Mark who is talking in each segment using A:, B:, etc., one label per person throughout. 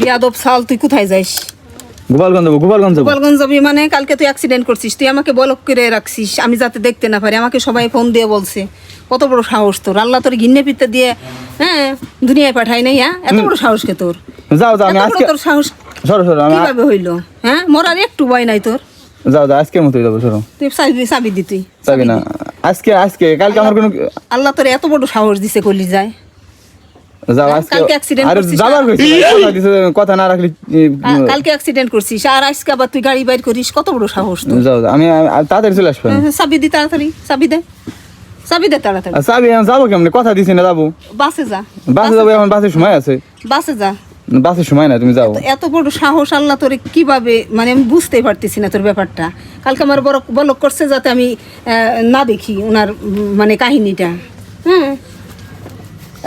A: বিয়াদব সাল তুই কোথায় যাইস?
B: গোপালগঞ্জ যাব গোপালগঞ্জ যাব।
A: গোপালগঞ্জ যাবি মানে? কালকে তুই অ্যাক্সিডেন্ট করছিস তুই আমাকে বলক করে রাখছিস আমি যাতে দেখতে না পারি আমাকে সবাই ফোন দিয়ে বলছে। কত বড় সাহস তোর আল্লাহ তোর গিন্নে পিতে দিয়ে হ্যাঁ দুনিয়ায় পাঠাই নাই হ্যাঁ? এত বড় সাহস কে তোর?
B: যাও যাও আমি আজকে
A: তোর সাহস
B: সরো সরো আমি
A: কীভাবে হইল? হ্যাঁ মরার একটু ভয় নাই তোর?
B: যাও যাও আজকের মতোই যাব সরো।
A: তুই চাবি চাবি দি তুই
B: না। আজকে আজকে কালকে আমার কোনো
A: আল্লাহ তোর এত বড় সাহস দিছে কলি যায়
B: যাও
A: হ্যাঁ,
B: আজকে
A: কালকে accident
B: আরে
A: করছিস
B: যাবার কইছি কথা না রাখলি
A: কালকে অ্যাক্সিডেন্ট করছিস আর আজকে আবার তুই গাড়ি বাইর করিস কত বড় সাহস
B: যাও আমি আমি তাড়াতাড়ি চলে আসব
A: হ্যাঁ, চাবি দি তাড়াতাড়ি চাবি দে চাবি দে তাড়াতাড়ি।
B: যাব কেমন? কথা দিছি না যাব।
A: বাসে যা
B: বাসে যাব এখন বাসের সময় আছে।
A: বাসে যা।
B: বাসের সময় না তুমি যাও।
A: তো এত বড় সাহস আল্লাহ তোরে কীভাবে মানে আমি বুঝতেই পারতেছি না তোর ব্যাপারটা। কালকে আমার বড় বলক করছে যাতে আমি না দেখি ওনার মানে কাহিনীটা। হ্যাঁ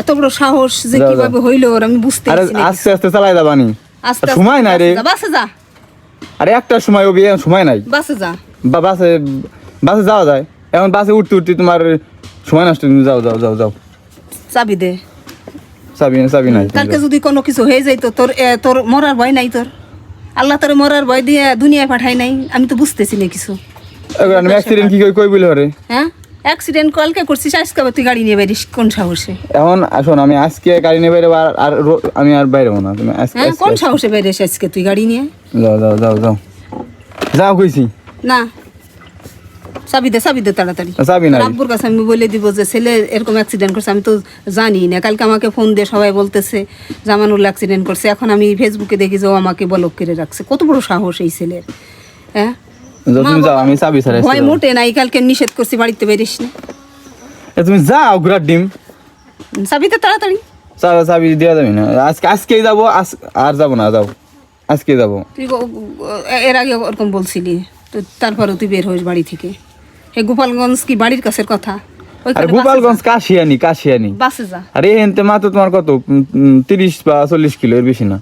A: এত বড় সাহস যে। কীভাবে হইল ওর আমি বুঝতে
B: আস্তে আস্তে চালাই
A: আস্তে আস্তে
B: সময় নাই রে।
A: বাসে যা,
B: আরে একটা সময় ওবি সময় নাই।
A: বাসে যা।
B: বা বাসে বাসে যাওয়া যায়। এখন বাসে উঠতে উঠতে তোমার সময় নষ্ট তুমি যাও যাও যাও যাও।
A: চাবি দে।
B: চাবি চাবি নাই।
A: কালকে যদি কোনো কিছু হয়ে যাইতো তোর তোর মরার ভয় নাই তোর। আল্লাহ তোর মরার ভয় দিয়ে দুনিয়ায় পাঠাই নাই। আমি তো বুঝতেছি না কিছু।
B: এখন অ্যাক্সিডেন্ট কি কই কই বলে
A: হ্যাঁ? অ্যাক্সিডেন্ট কালকে করছিস? আজকে তুই গাড়ি নিয়ে বেরিস কোন সাহসে?
B: এখন আসুন আমি আজকে গাড়ি নিয়ে বাইরে আর আর আমি আর বাইরে হব না। তুমি আজকে
A: হ্যাঁ কোন সাহসে বেরিস আজকে তুই গাড়ি নিয়ে?
B: যাও যাও যাও যাও। যাও কইছি।
A: না। চাবি দে চাবি দে তাড়াতাড়ি।
B: চাবি নাই।
A: আব্বুর কাছে আমি বলে দিব যে ছেলে এরকম অ্যাক্সিডেন্ট করছে আমি তো জানি না। কালকে আমাকে ফোন দিয়ে সবাই বলতেছে জামানুল অ্যাক্সিডেন্ট করছে। এখন আমি ফেসবুকে দেখি যে ও আমাকে বলক করে রাখছে। কত বড় সাহস এই ছেলের। হ্যাঁ?
B: তুমি যাও আমি চাবি
A: ভয় মোটে নাই কালকে নিষেধ করছি বাড়িতে বেরিস না।
B: তুমি যাও ঘোরার ডিম।
A: চাবি তো তাড়াতাড়ি।
B: চাবি চাবি দেওয়া যাবে না। আজকে আজকেই যাব আর যাব না যাও। আজকে যাব।
A: তুই এর আগে ওরকম বলছিলি তো তারপরে তুই বের হইস বাড়ি থেকে। হে গোপালগঞ্জ কি বাড়ির কাছের কথা?
B: আর গোপালগঞ্জ কাশিয়ানি কাশিয়ানি।
A: বাসে যা।
B: আর এই হেনতে মাত্র তোমার কত? তিরিশ বা চল্লিশ কিলো এর বেশি না।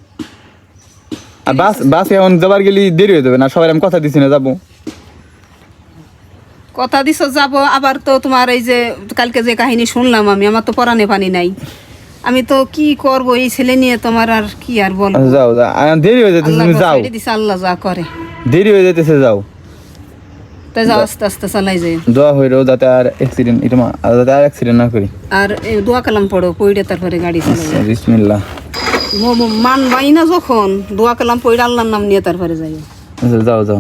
B: আর বাস বাসে এখন যাবার গেলে দেরি হয়ে যাবে না? সবাই আমি কথা দিছি না যাব।
A: কথা দিছ যাব। আবার তো তোমার এই যে কালকে যে কাহিনী শুনলাম আমি আমার তো পরানে পানি নাই। আমি তো কি করব? এই ছেলে নিয়ে তোমার আর কি আর বল
B: আচ্ছা, যাও যাও। দেরি হয়ে
A: আল্লাহ
B: তুমি যাও।
A: আল্লাহ যা করে।
B: দেরি হয়ে যেতেছে যাও।
A: তাই যাও আস্তে আস্তে চালাই যায়
B: দোয়া হয়ে রো যাতে আর অ্যাক্সিডেন্ট এটা মা- যাতে আর অ্যাক্সিডেন্ট না করি।
A: আর দোয়া কালাম পড়ো পইড়ে তারপরে গাড়ি চালাই
B: বিসমিল্লাহ।
A: মান বাই না যখন দোয়া কালাম পড়ে আল্লাহর নাম নিয়ে তারপরে যাই
B: আচ্ছা, যাও যাও।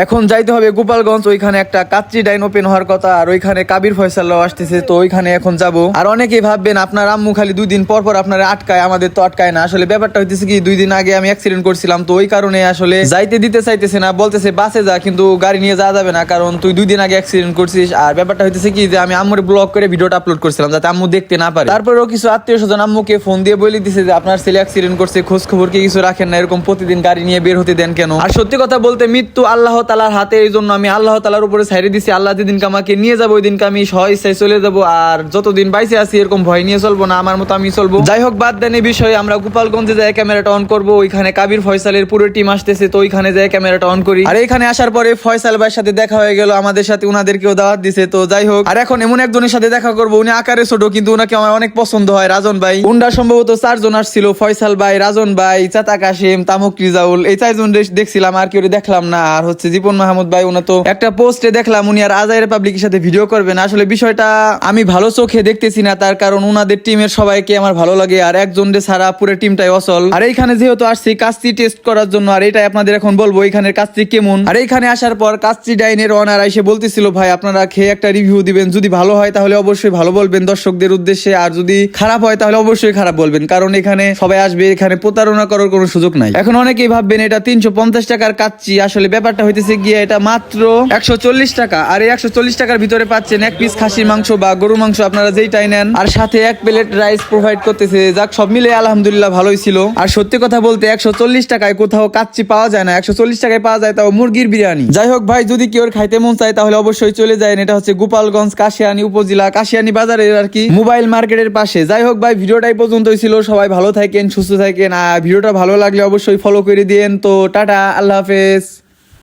B: এখন যাইতে হবে গোপালগঞ্জ, ওইখানে একটা কাচ্চি ডাইন ওপেন হওয়ার কথা, আর ওইখানে কাবির ফয়সাল্লাহ আসতেছে, তো ওইখানে এখন যাব। আর অনেকেই ভাববেন, আপনার আম্মু খালি দুই দিন পর পর আপনারা আটকায়, আমাদের তো আটকায় না। আসলে ব্যাপারটা হইতেছে কি, দুই দিন আগে আমি অ্যাক্সিডেন্ট করছিলাম, তো ওই কারণে আসলে যাইতে দিতে চাইতেছে না, বলতেছে বাসে যা, কিন্তু গাড়ি নিয়ে যাওয়া যাবে না, কারণ তুই দুই দিন আগে অ্যাক্সিডেন্ট করছিস। আর ব্যাপারটা হইতেছে কি, যে আমি আম্মুর ব্লগ করে ভিডিওটা আপলোড করছিলাম, যাতে আম্মু দেখতে না পারে। তারপরেও কিছু আত্মীয় স্বজন আম্মুকে ফোন দিয়ে বলে দিছে যে, আপনার ছেলে অ্যাক্সিডেন্ট করছে, খোঁজ খবর কি কিছু রাখেন না? এরকম প্রতিদিন গাড়ি নিয়ে বের হতে দেন কেন? আর সত্যি কথা বলতে, মৃত্যু আল্লাহ তালার হাতে এই জন্য আমি আল্লাহ তালার উপরে ছাইড়ে দিছি। আল্লাহ যেদিনকে আমাকে নিয়ে যাব ওই দিনকে আমি সহ ইচ্ছায় চলে যাব। আর যতদিন বাইসে আছি, এরকম ভয় নিয়ে চলবো না, আমার মতো আমি চলবো। যাই হোক বাদ দেন এই বিষয়ে, আমরা গোপালগঞ্জে যাই, ক্যামেরাটা অন করব। ওইখানে কাবির ফয়সালের পুরো টিম আসতেছে, তো ওইখানে যাই, ক্যামেরাটা অন করি। আর এখানে আসার পরে ফয়সাল ভাইয়ের সাথে দেখা হয়ে গেল, আমাদের সাথে উনাদেরকেও দাওয়াত দিছে। তো যাই হোক আর এখন এমন একজনের সাথে দেখা করব, উনি আকারে ছোট, কিন্তু উনাকে আমার অনেক পছন্দ হয়, রাজন ভাই। উন্ডা সম্ভবত চারজন আসছিল, ফয়সাল ভাই, রাজন ভাই চাতা কাশিম তামুক রিজাউল, এই চারজন দেখছিলাম, আর কেউ দেখলাম না, আর হচ্ছে জীবন মাহমুদ ভাই উনি তো একটা পোস্টে দেখলাম, উনি আর আজাইর পাবলিকের সাথে ভিডিও করবেন। আসলে বিষয়টা আমি ভালো চোখে দেখতেছি না, তার কারণ উনাদের টিমের সবাইকে আমার ভালো লাগে, আর একজন রে ছাড়া পুরো টিমটাই অসল আর এইখানে যেহেতু আসছি, কাস্তি টেস্ট করার জন্য, আর এটাই আপনাদের এখন বলব এখানের কাস্তি কেমন? আর এইখানে আসার পর কাস্তি ডাইনের অনার এসে বলতেছিল, ভাই, আপনারা খেয়ে একটা রিভিউ দিবেন, যদি ভালো হয় তাহলে অবশ্যই ভালো বলবেন দর্শকদের উদ্দেশ্যে, আর যদি খারাপ হয় তাহলে অবশ্যই খারাপ বলবেন, কারণ এখানে সবাই আসবে, এখানে প্রতারণা করার কোনো সুযোগ নাই। এখন অনেকেই ভাববেন, এটা তিনশো পঞ্চাশ টাকার কাচ্চি, আসলে ব্যাপারটা হইতেছে গিয়ে এটা মাত্র একশো চল্লিশ টাকা। আর এই একশো চল্লিশ টাকার ভিতরে পাচ্ছেন এক পিস খাসির মাংস বা গরুর মাংস, আপনারা যেইটাই নেন। আর সাথে এক প্লেট রাইস প্রোভাইড করতেছে। যাক, সব মিলে আলহামদুলিল্লাহ ভালোই ছিল। আর সত্যি কথা বলতে একশো চল্লিশ টাকায় কোথাও কাচ্চি পাওয়া যায় না। একশো চল্লিশ টাকায় পাওয়া যায় তাও মুরগির বিরিয়ানি। যাই হোক ভাই, যদি কেউ খাইতে মন চায়, তাহলে অবশ্যই চলে যায় এটা হচ্ছে গোপালগঞ্জ কাশিয়ানি উপজেলা, কাশিয়ানি বাজারের আর কি মোবাইল মার্কেটের পাশে। যাই হোক ভাই ভিডিওটাই পর্যন্তই ছিল। সবাই ভালো থাকেন, সুস্থ থাকেন। আর ভিডিওটা ভালো লাগলে অবশ্যই ফলো করে দিয়েন। তো টাটা, আল্লাহ হাফেজ।